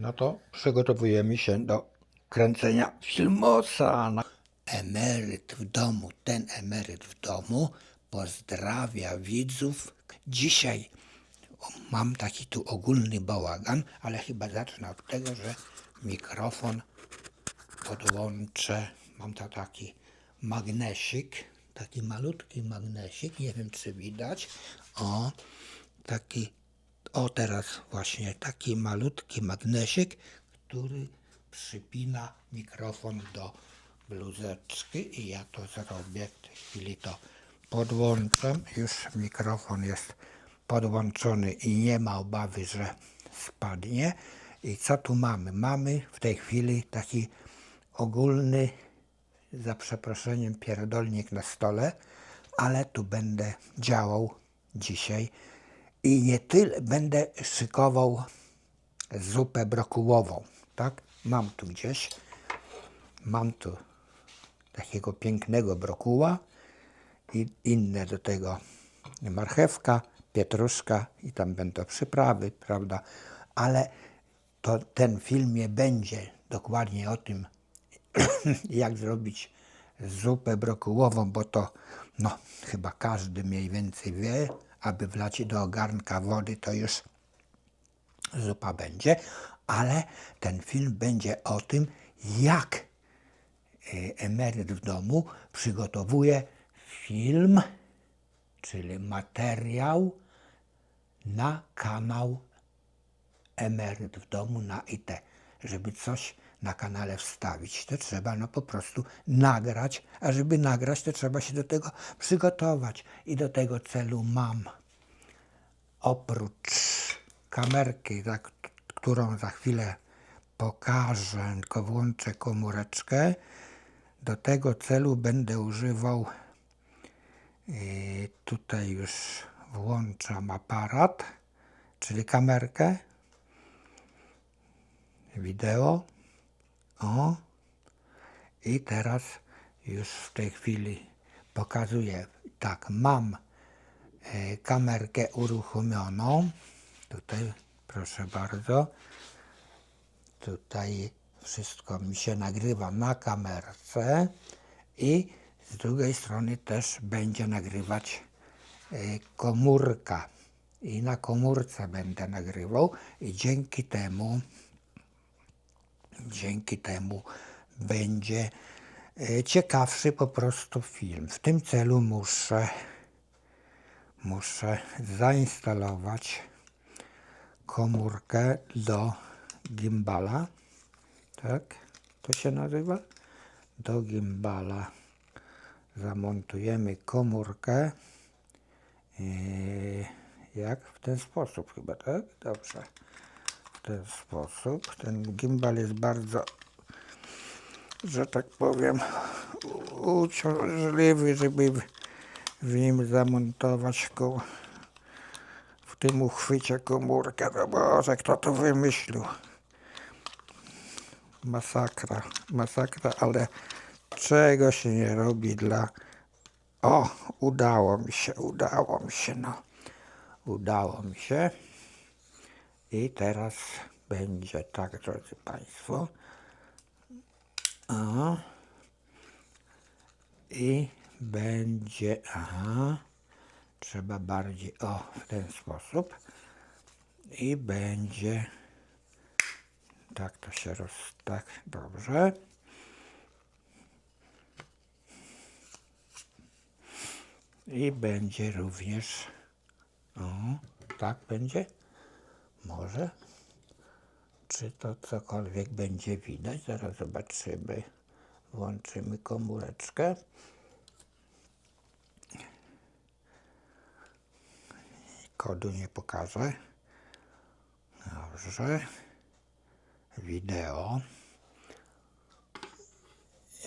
No to przygotowujemy się do kręcenia filmosa. Emeryt w domu, ten emeryt w domu pozdrawia widzów. Dzisiaj mam taki tu ogólny bałagan, ale chyba zacznę od tego, że mikrofon podłączę. Mam to taki magnesik, taki malutki magnesik, nie wiem czy widać. O, taki, o teraz właśnie taki malutki magnesik, który przypina mikrofon do bluzeczki i ja to zrobię. W tej chwili to podłączam. Już mikrofon jest podłączony i nie ma obawy, że spadnie. I co tu mamy? Mamy w tej chwili taki ogólny, za przeproszeniem, pierdolnik na stole, ale tu będę działał dzisiaj i nie tyle będę szykował zupę brokułową, tak? Mam tu gdzieś, mam tu takiego pięknego brokuła i inne do tego marchewka, pietruszka i tam będą przyprawy, prawda? Ale to ten film nie będzie dokładnie o tym, jak zrobić zupę brokułową, bo to no, chyba każdy mniej więcej wie, aby wlać do garnka wody, to już zupa będzie, ale ten film będzie o tym, jak y, emeryt w domu przygotowuje film, czyli materiał na kanał Emeryt w domu na IT. Żeby coś na kanale wstawić, to trzeba no po prostu nagrać, a żeby nagrać, to trzeba się do tego przygotować. I do tego celu mam oprócz kamerki, za, k- którą za chwilę pokażę, tylko włączę komóreczkę, do tego celu będę używał, yy, tutaj już włączam aparat, czyli kamerkę, wideo, o, i teraz już w tej chwili pokazuję, tak, mam e, kamerkę uruchomioną. Tutaj, proszę bardzo, tutaj wszystko mi się nagrywa na kamerce. I z drugiej strony też będzie nagrywać e, komórka. I na komórce będę nagrywał. I dzięki temu dzięki temu będzie e, ciekawszy po prostu film. W tym celu muszę, muszę zainstalować komórkę do gimbala. Tak to się nazywa? Do gimbala zamontujemy komórkę. e, Jak? W ten sposób chyba, tak? Dobrze ten sposób. Ten gimbal jest bardzo, że tak powiem, uciążliwy, żeby w, nim zamontować ko, w tym uchwycie komórkę. No Boże, kto to wymyślił? Masakra, masakra, ale czego się nie robi dla... O, udało mi się, udało mi się, no. Udało mi się. I teraz będzie tak, drodzy Państwo. O. I będzie, aha, trzeba bardziej, o, w ten sposób. I będzie, tak to się roz, tak, dobrze. I będzie również, o, tak będzie. Może. Czy to cokolwiek będzie widać? Zaraz zobaczymy. Włączymy komóreczkę. Kodu nie pokażę. Dobrze. Wideo.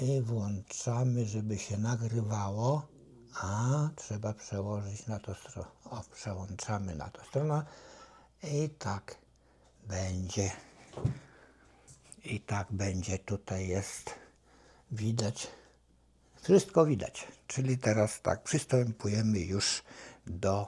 I włączamy, żeby się nagrywało. A, trzeba przełożyć na to stronę. O, przełączamy na to stronę. I tak będzie. I tak będzie. Tutaj jest widać. Wszystko widać. Czyli teraz tak, przystępujemy już do.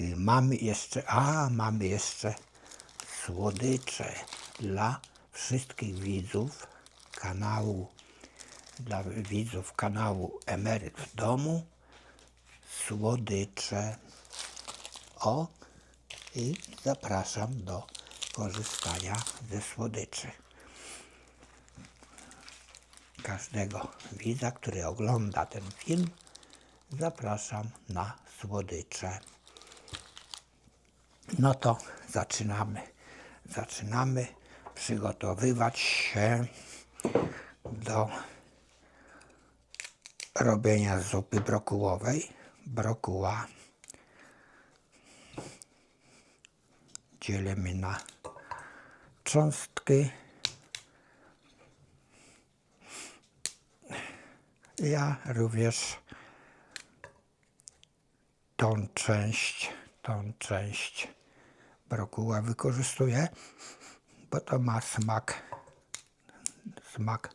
y, Mamy jeszcze. A, mamy jeszcze słodycze dla wszystkich widzów kanału, dla widzów kanału Emeryt w domu. Słodycze. O, i zapraszam do korzystania ze słodyczy. Każdego widza, który ogląda ten film, zapraszam na słodycze. No to zaczynamy. Zaczynamy przygotowywać się do robienia zupy brokułowej. Brokuła dzielimy na cząstki. Ja również tą część, tą część brokuła wykorzystuję, bo to ma smak, smak,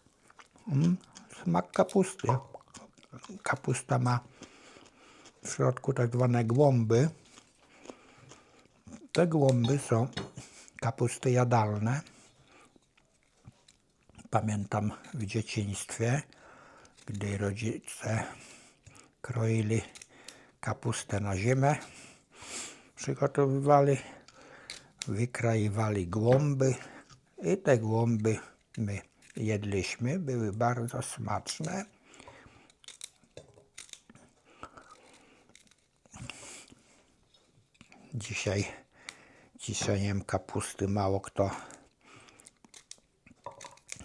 mm, smak kapusty. Kapusta ma w środku tak zwane głąby. Te głąby są kapusty jadalne. Pamiętam w dzieciństwie, gdy rodzice kroili kapustę na zimę, przygotowywali, wykraiwali głąby i te głąby my jedliśmy. Były bardzo smaczne. Dzisiaj ciszeniem kapusty mało kto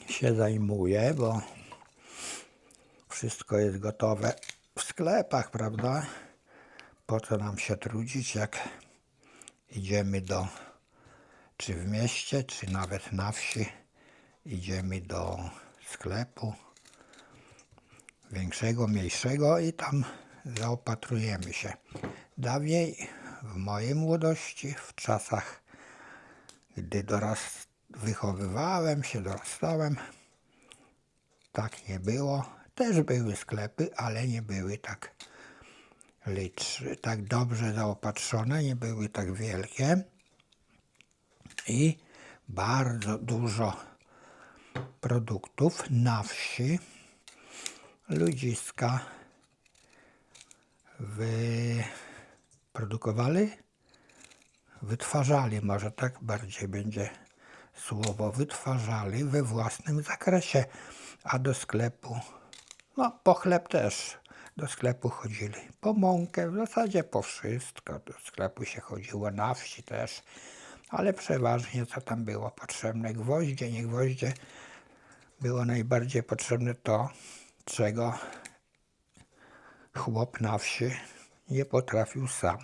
się zajmuje, bo wszystko jest gotowe w sklepach, prawda? Po co nam się trudzić, jak idziemy do, czy w mieście, czy nawet na wsi, idziemy do sklepu większego, mniejszego i tam zaopatrujemy się. Dawniej, w mojej młodości, w czasach, gdy doraz wychowywałem się, dorastałem, tak nie było. Też były sklepy, ale nie były tak licz, tak dobrze zaopatrzone, nie były tak wielkie. I bardzo dużo produktów na wsi ludziska wyprodukowali, wytwarzali, może tak bardziej będzie słowo, wytwarzali we własnym zakresie, a do sklepu, no po chleb też do sklepu chodzili, po mąkę, w zasadzie po wszystko, do sklepu się chodziło, na wsi też, ale przeważnie co tam było potrzebne, gwoździe, nie gwoździe, było najbardziej potrzebne to, czego chłop na wsi nie potrafił sam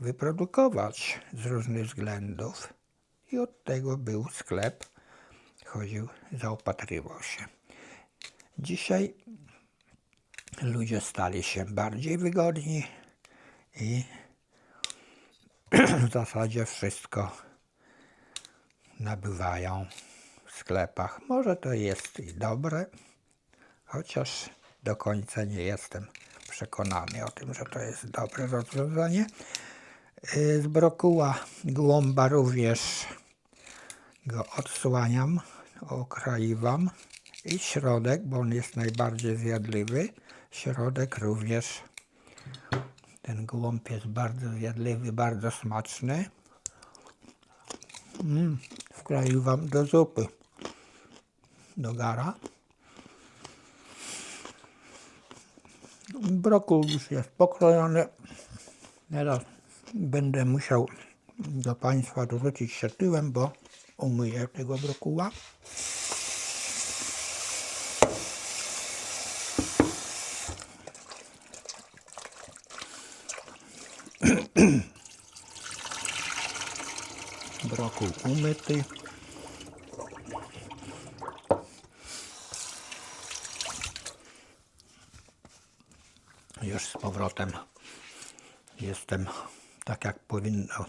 wyprodukować z różnych względów. I od tego był sklep, chodził, zaopatrywał się. Dzisiaj ludzie stali się bardziej wygodni i w zasadzie wszystko nabywają w sklepach. Może to jest i dobre, chociaż do końca nie jestem przekonany o tym, że to jest dobre rozwiązanie. Y, Z brokuła głąba również go odsłaniam, okraiwam i środek, bo on jest najbardziej zjadliwy. Środek również. Ten głąb jest bardzo zjadliwy, bardzo smaczny. Mm, wkraiwam do zupy, do gara. Brokuł już jest pokrojony. Teraz będę musiał do Państwa dorzucić się tyłem, bo umyję tego brokuła. Brokuł umyty. Już powrotem jestem tak jak powinno,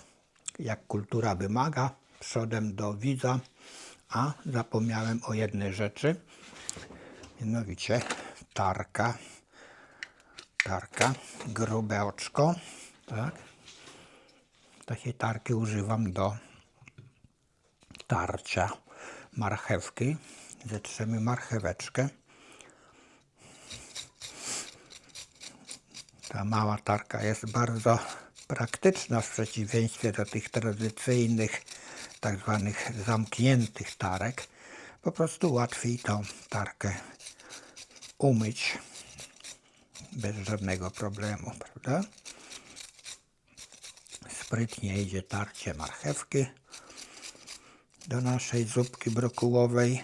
jak kultura wymaga, przodem do widza, a zapomniałem o jednej rzeczy, mianowicie tarka, tarka, grube oczko, tak, takiej tarki używam do tarcia marchewki. Zetrzemy marcheweczkę. Ta mała tarka jest bardzo praktyczna w przeciwieństwie do tych tradycyjnych, tak zwanych zamkniętych tarek. Po prostu łatwiej tą tarkę umyć bez żadnego problemu, prawda? Sprytnie idzie tarcie marchewki do naszej zupki brokułowej.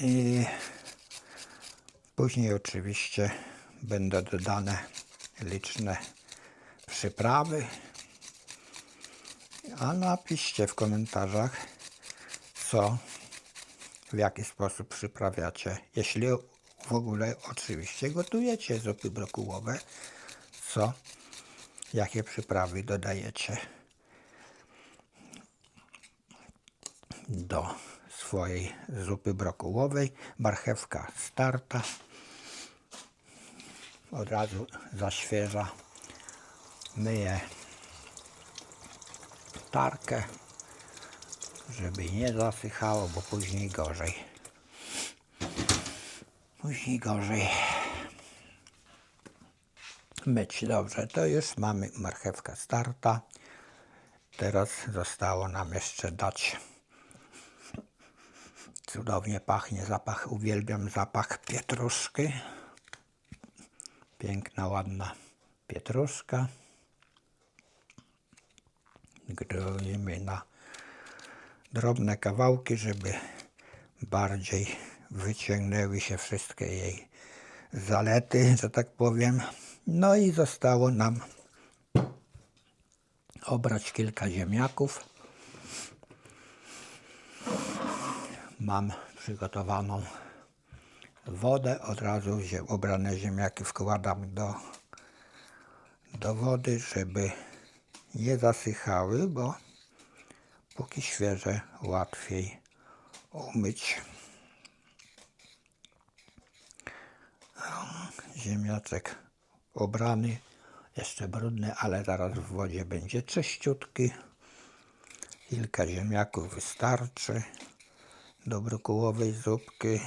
I później oczywiście będą dodane liczne przyprawy. A napiszcie w komentarzach, co, w jaki sposób przyprawiacie. Jeśli w ogóle oczywiście gotujecie zupy brokułowe, co, jakie przyprawy dodajecie do swojej zupy brokułowej. Marchewka starta. Od razu zaświeża. Myję tarkę, żeby nie zasychało, bo później gorzej. Później gorzej. Myć dobrze, to już mamy marchewka starta. Teraz zostało nam jeszcze dać Cudownie pachnie zapach, uwielbiam zapach pietruszki. Piękna, ładna pietruszka. Kroimy na drobne kawałki, żeby bardziej wyciągnęły się wszystkie jej zalety, że tak powiem. No i zostało nam obrać kilka ziemniaków. Mam przygotowaną wodę. Od razu obrane ziemniaki wkładam do, do wody, żeby nie zasychały, bo póki świeże łatwiej umyć. Ziemniaczek obrany, jeszcze brudny, ale zaraz w wodzie będzie czyściutki. Kilka ziemniaków wystarczy do brokułowej zupki.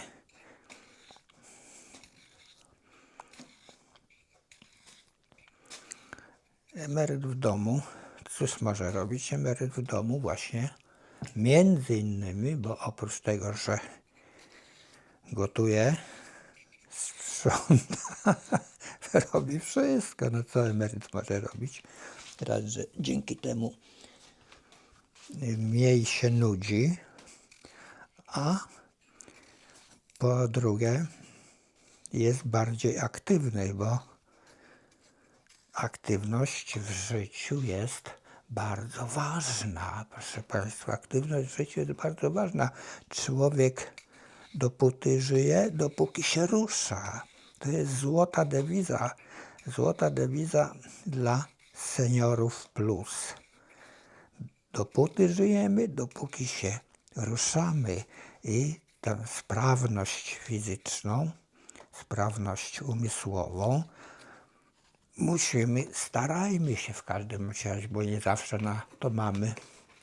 Emeryt w domu, cóż może robić emeryt w domu właśnie między innymi, bo oprócz tego, że gotuje, sprząta, robi wszystko, no co emeryt może robić. Raz, że dzięki temu mniej się nudzi, a po drugie jest bardziej aktywny, bo aktywność w życiu jest bardzo ważna. Proszę Państwa, aktywność w życiu jest bardzo ważna. Człowiek dopóty żyje, dopóki się rusza. To jest złota dewiza. Złota dewiza dla seniorów plus dopóty żyjemy, dopóki się ruszamy i tę sprawność fizyczną, sprawność umysłową musimy, starajmy się w każdym razie, bo nie zawsze na to mamy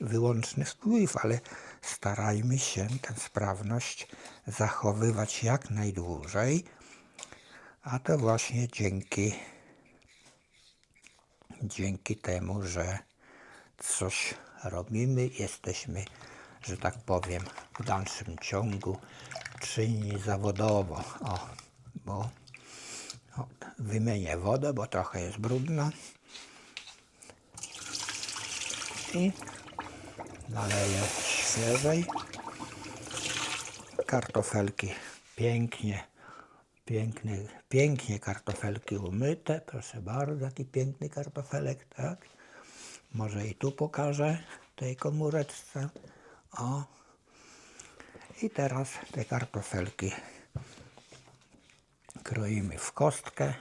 wyłączny wpływ, ale starajmy się tę sprawność zachowywać jak najdłużej, a to właśnie dzięki dzięki temu, że coś robimy, jesteśmy, że tak powiem, w dalszym ciągu czynni zawodowo. O, bo o, wymienię wodę, bo trochę jest brudna. I naleję świeżej. Kartofelki pięknie, pięknie, pięknie kartofelki umyte. Proszę bardzo, jaki piękny kartofelek, tak? Może i tu pokażę tej komóreczce. O. I teraz te kartofelki kroimy w kostkę.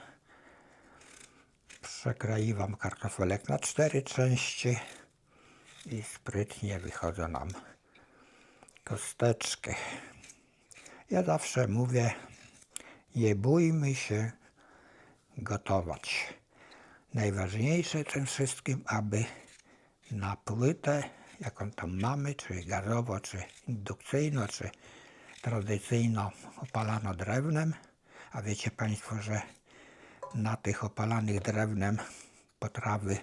Przekroiwam kartofelek na cztery części i sprytnie wychodzą nam kosteczki. Ja zawsze mówię, nie bójmy się gotować. najważniejsze tym wszystkim, aby na płytę, jaką tam mamy, czy gazowo, czy indukcyjno, czy tradycyjno opalano drewnem, a wiecie Państwo, że na tych opalanych drewnem potrawy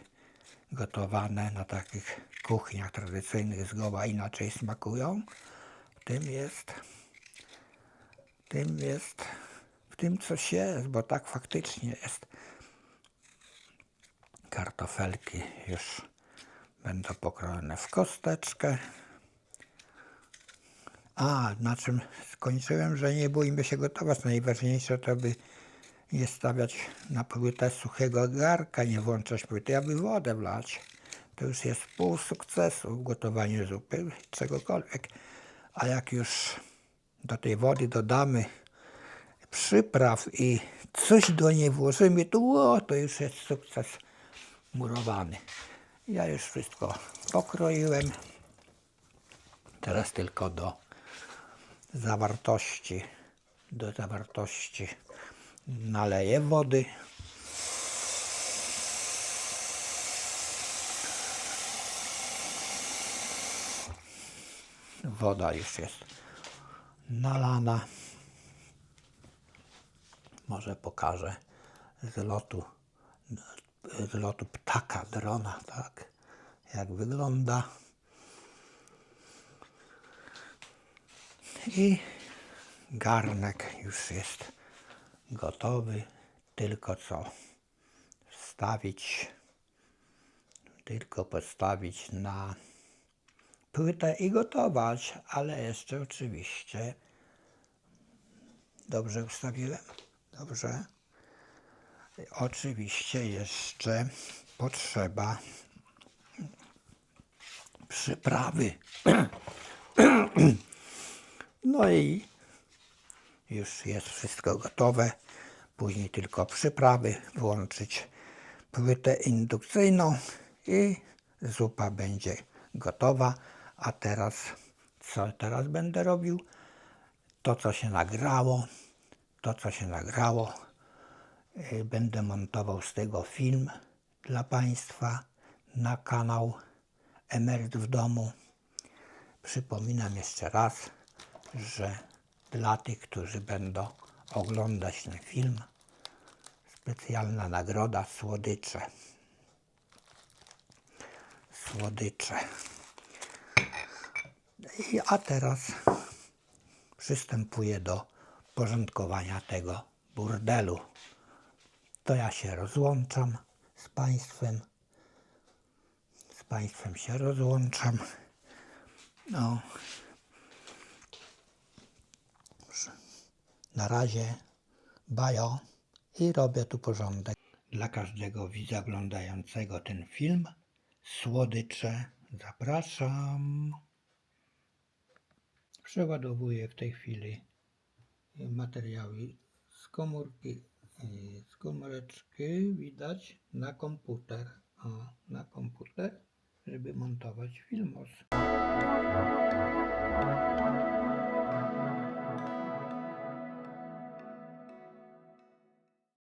gotowane na takich kuchniach tradycyjnych zgoła inaczej smakują. W tym jest, w tym jest, w tym coś jest, bo tak faktycznie jest. Kartofelki już będą pokrojone w kosteczkę. A, na czym skończyłem, że nie bójmy się gotować. Najważniejsze to by nie stawiać na płytę suchego garka, nie włączać płyty, aby wodę wlać. To już jest pół sukcesu w gotowaniu zupy, czegokolwiek. A jak już do tej wody dodamy przypraw i coś do niej włożymy, to, o, to już jest sukces murowany. Ja już wszystko pokroiłem. Teraz tylko do zawartości, do zawartości naleję wody. Woda już jest nalana. Może pokażę z lotu, lotu ptaka, drona, tak? Jak wygląda. I garnek już jest gotowy. Tylko co wstawić, tylko postawić na płytę i gotować, ale jeszcze oczywiście dobrze ustawiłem. Dobrze. Oczywiście jeszcze potrzeba przyprawy. No i już jest wszystko gotowe. Później tylko przyprawy, włączyć płytę indukcyjną i zupa będzie gotowa. A teraz, co teraz będę robił? To, co się nagrało, to, co się nagrało, będę montował z tego film dla Państwa na kanał Emeryt w domu. Przypominam jeszcze raz, że dla tych, którzy będą oglądać ten film, specjalna nagroda słodycze. Słodycze. I, a teraz przystępuję do porządkowania tego burdelu. To ja się rozłączam z Państwem. Z Państwem się rozłączam. No. Na razie bajo i robię tu porządek. Dla każdego widza oglądającego ten film słodycze zapraszam. Przeładowuję w tej chwili materiały z komórki, z widać na komputer. O, na komputer, żeby montować filmos.